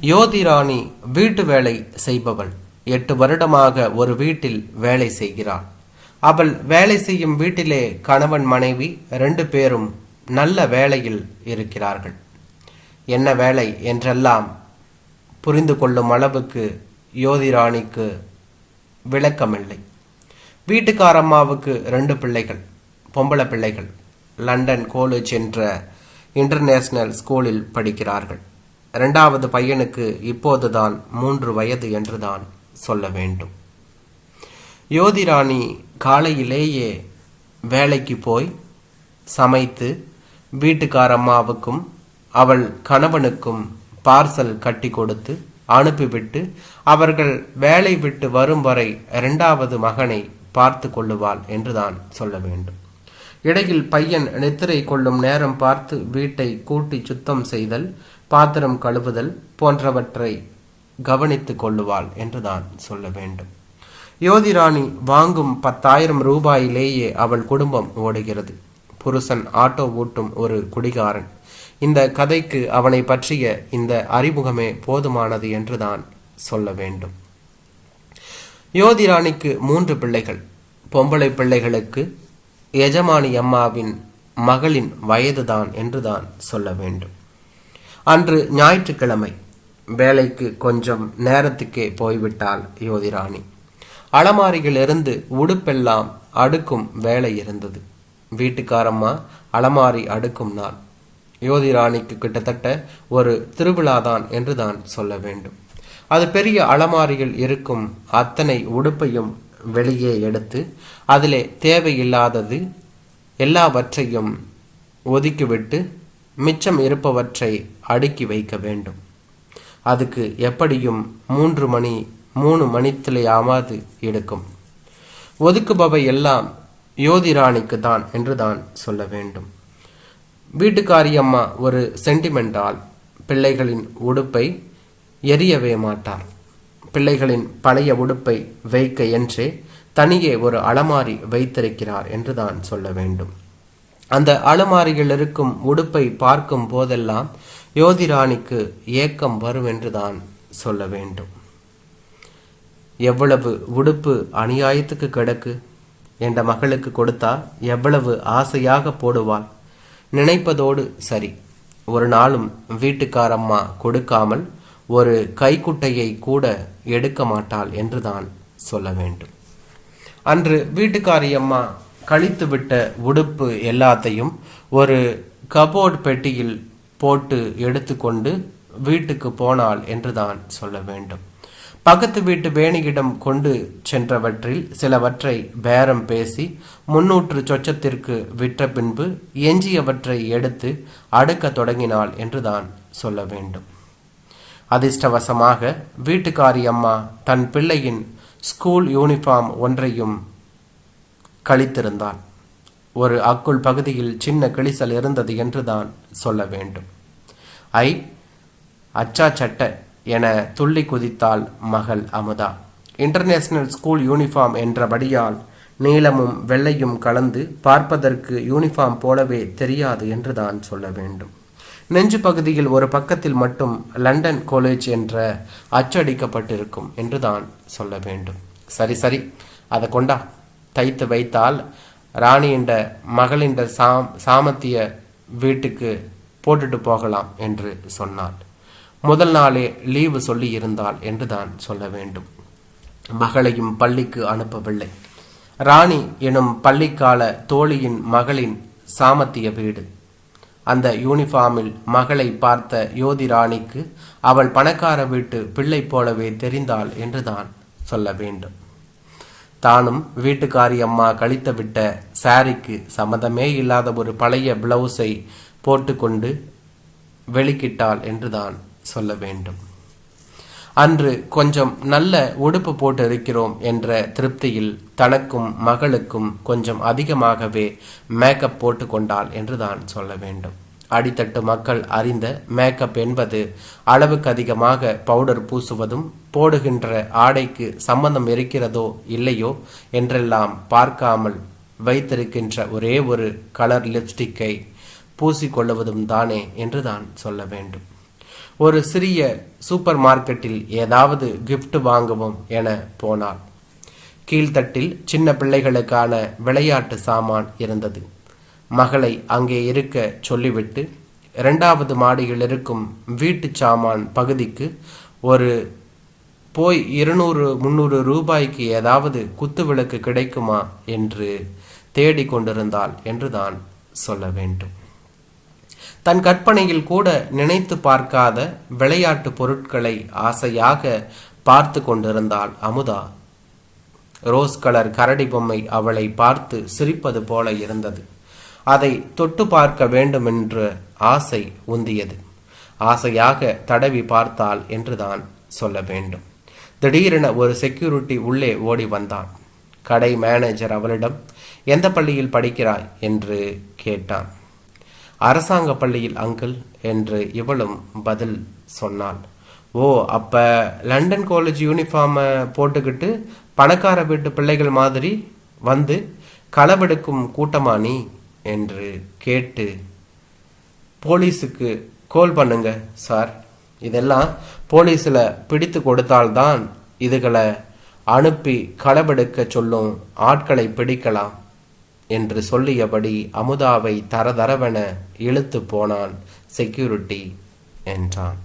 யோதிராணி வீட்டு வேலை செய்பவள். எட்டு வருடமாக ஒரு வீட்டில் வேலை செய்கிறாள். அவள் வேலை செய்யும் வீட்டிலே கணவன் மனைவி ரெண்டு பேரும் நல்ல வேலையில் இருக்கிறார்கள். என்ன வேலை என்றெல்லாம் புரிந்து கொள்ளும் அளவுக்கு யோதிராணிக்கு விளக்கமில்லை. வீட்டுக்காரம்மாவுக்கு ரெண்டு பிள்ளைகள் பொம்பளை பிள்ளைகள். லண்டன் காலேஜ் என்ற இன்டர்நேஷனல் ஸ்கூலில் படிக்கிறார்கள். இரண்டாவது பையனுக்கு இப்போதுதான் மூன்று வயது என்றுதான் சொல்ல வேண்டும். யோதிராணி காலையிலேயே வேலைக்கு போய் சமைத்து வீட்டுக்காரம்மாவுக்கும் அவள் கணவனுக்கும் பார்சல் கட்டி கொடுத்து அனுப்பிவிட்டு அவர்கள் வேலை விட்டு வரும் வரை இரண்டாவது மகனை பார்த்து கொள்ளுவாள் என்றுதான் சொல்ல வேண்டும். இடையில் பையன் நித்திரை கொள்ளும் நேரம் பார்த்து வீட்டை கூட்டி சுத்தம் செய்தல் பாத்திரம் கழுவுதல் போன்றவற்றை கவனித்துக் கொள்ளுவாள் என்றுதான் சொல்ல வேண்டும். யோதிராணி வாங்கும் பத்தாயிரம் ரூபாயிலேயே அவள் குடும்பம் ஓடுகிறது. புருஷன் ஆட்டோ ஓட்டும் ஒரு குடிகாரன். இந்த கதைக்கு அவனை பற்றிய இந்த அறிமுகமே போதுமானது என்றுதான் சொல்ல வேண்டும். யோதிராணிக்கு மூன்று பிள்ளைகள். பொம்பளை பிள்ளைகளுக்கு எஜமானி அம்மாவின் மகளின் வயதுதான் என்றுதான் சொல்ல வேண்டும். அன்று ஞாயிற்றுக்கிழமை வேலைக்கு கொஞ்சம் நேரத்துக்கே போய்விட்டாள் யோதிராணி. அலமாரியிலிருந்து உடுப்பெல்லாம் அடுக்கும் வேலை இருந்தது. வீட்டுக்காரம்மா அலமாரி அடுக்கும் நாள். யோதிராணிக்கு கிட்டத்தட்ட ஒரு திருவிழாதான் என்றுதான் சொல்ல வேண்டும். அது பெரிய அலமாரியில் இருக்கும் அத்தனை உடுப்பையும் வெளியே எடுத்து அதிலே தேவையில்லாதது எல்லாவற்றையும் ஒதுக்கிவிட்டு மிச்சம் இருப்பவற்றை அடுக்கி வைக்க வேண்டும். அதுக்கு எப்படியும் மூன்று மணி மூணு மணித்திலேயாவது எடுக்கும். ஒதுக்குபவை எல்லாம் யோதிராணிக்கு தான் என்று தான் சொல்ல வேண்டும். வீட்டுக்காரியம்மா ஒரு சென்டிமெண்டால் பிள்ளைகளின் உடுப்பை எரியவே மாட்டார். பிள்ளைகளின் பழைய உடுப்பை வைக்க என்றே தனியே ஒரு அலமாரி வைத்திருக்கிறார் என்றுதான் சொல்ல வேண்டும். அந்த அலமாரியில் இருக்கும் உடுப்பை பார்க்கும் போதெல்லாம் யோதிராணிக்கு ஏக்கம் வரும் என்றுதான் சொல்ல வேண்டும். எவ்வளவு உடுப்பு அநியாயத்துக்கு கிடக்கு? என்ற மகளுக்கு கொடுத்தா எவ்வளவு ஆசையாக போடுவாள்? நினைப்பதோடு சரி. ஒரு நாளும் வீட்டுக்காரம்மா கொடுக்காமல் ஒரு கைக்குட்டையை கூட எடுக்க மாட்டாள் என்றுதான் சொல்ல வேண்டும். அன்று வீட்டுக்காரியம்மா கழித்துவிட்ட உடுப்பு எல்லாத்தையும் ஒரு கபோர்ட் பெட்டியில் போட்டு எடுத்துக்கொண்டு வீட்டுக்கு போனாள் என்றுதான் சொல்ல வேண்டும். பக்கத்து வீட்டு வேணியிடம் கொண்டு சென்றவற்றில் சிலவற்றை பேரம் பேசி முன்னூற்று சொச்சத்திற்கு விற்ற பின்பு எஞ்சியவற்றை எடுத்து அடுக்க தொடங்கினாள் என்றுதான் சொல்ல வேண்டும். அதிர்ஷ்டவசமாக வீட்டுக்காரி அம்மா தன் பிள்ளையின் ஸ்கூல் யூனிஃபார்ம் ஒன்றையும் கழித்திருந்தான் ஒரு அக்குள் பகுதியில் சின்ன கிழிசல் இருந்தது என்றுதான் சொல்ல வேண்டும். ஐ அச்சா சட்ட என துள்ளி குதித்தாள் மகள் அமுதா. இன்டர்நேஷனல் ஸ்கூல் யூனிஃபார்ம் என்றபடியால் நீளமும் வெள்ளையும் கலந்து பார்ப்பதற்கு யூனிஃபார்ம் போலவே தெரியாது என்றுதான் சொல்ல வேண்டும். நெஞ்சு பகுதியில் ஒரு பக்கத்தில் மட்டும் லண்டன் காலேஜ் என்ற அச்சடிக்கப்பட்டிருக்கும் என்றுதான் சொல்ல வேண்டும். சரி சரி அதை கொண்டா. தைத்து வைத்தால் ராணி என்ற மகளின் சாம் சாமத்திய வீட்டுக்கு போட்டுட்டு போகலாம் என்று சொன்னாள். முதல் நாளே லீவு சொல்லி இருந்தாள் என்றுதான் சொல்ல வேண்டும். மகளையும் பள்ளிக்கு அனுப்பவில்லை. ராணி எனும் பள்ளிக்கால தோழியின் மகளின் சாமத்திய வீடு. அந்த யூனிஃபார்மில் மகளை பார்த்த யோதி ராணிக்கு அவள் பணக்கார வீட்டு பிள்ளை போலவே தெரிந்தாள் என்றுதான் சொல்ல வேண்டும். தானும் வீட்டுக்காரி அம்மா கழித்து விட்ட சாரிக்கு சம்மதமே இல்லாத ஒரு பழைய பிளவுஸை போட்டுக்கொண்டு வெளிக்கிட்டாள் என்றுதான் சொல்ல வேண்டும். அன்று கொஞ்சம் நல்ல உடுப்பு போட்டு இருக்கிறோம் என்ற திருப்தியில் தனக்கும் மகளுக்கும் கொஞ்சம் அதிகமாகவே மேக்கப் போட்டு கொண்டாள் என்றுதான் சொல்ல வேண்டும். அடித்தட்டு மக்கள் அறிந்த மேக்கப் என்பது அளவுக்கு அதிகமாக பவுடர் பூசுவதும் போடுகின்ற ஆடைக்கு சம்பந்தம் இருக்கிறதோ இல்லையோ என்றெல்லாம் பார்க்காமல் வைத்திருக்கின்ற ஒரே ஒரு கலர் லிப்ஸ்டிக்கை பூசிக்கொள்ளுவதும் தானே என்றுதான் சொல்ல வேண்டும். ஒரு சிறிய சூப்பர் மார்க்கெட்டில் ஏதாவது கிஃப்ட் வாங்குவோம் என போனாள் கீழ்த்தட்டில் சின்ன பிள்ளைகளுக்கான விளையாட்டு சாமான் இருந்தது. மகளை அங்கே இருக்க சொல்லிவிட்டு இரண்டாவது மாடியில் இருக்கும் வீட்டு சாமான் பகுதிக்கு ஒரு போய் இருநூறு முந்நூறு ரூபாய்க்கு ஏதாவது குத்து விளக்கு கிடைக்குமா என்று தேடிக் கொண்டிருந்தாள் என்றுதான் சொல்ல வேண்டும். தன் கற்பனையில் கூட நினைத்து பார்க்காத விளையாட்டு பொருட்களை ஆசையாக பார்த்து கொண்டிருந்தாள் அமுதா. ரோஸ் கலர் கரடி பொம்மை அவளை பார்த்து சிரிப்பது போல இருந்தது. அதை தொட்டு பார்க்க வேண்டுமென்ற ஆசை உந்தியது. ஆசையாக தடவி பார்த்தாள் என்றுதான் சொல்ல வேண்டும். திடீரென ஒரு செக்யூரிட்டி உள்ளே ஓடி வந்தான். கடை மேனேஜர் அவளிடம் எந்த பள்ளியில் படிக்கிறாய்? என்று கேட்டான். அரசாங்க பள்ளியில் அங்கிள் என்று இவளும் பதில் சொன்னாள். ஓ அப்ப லண்டன் காலேஜ் யூனிஃபார்மை போட்டுக்கிட்டு பணக்கார வீட்டு பிள்ளைகள் மாதிரி வந்து களவெடுக்கும் கூட்டமா நீ? என்று கேட்டு போலீஸுக்கு கோல் பண்ணுங்க சார் இதெல்லாம் போலீஸில் பிடித்து கொடுத்தால்தான் இதுகளை அனுப்பி களவெடுக்க சொல்லும் ஆட்களை பிடிக்கலாம் என்று சொல்லியபடி அமுதாவை தரதரவென இழுத்து போனான் செக்யூரிட்டி என்றான்.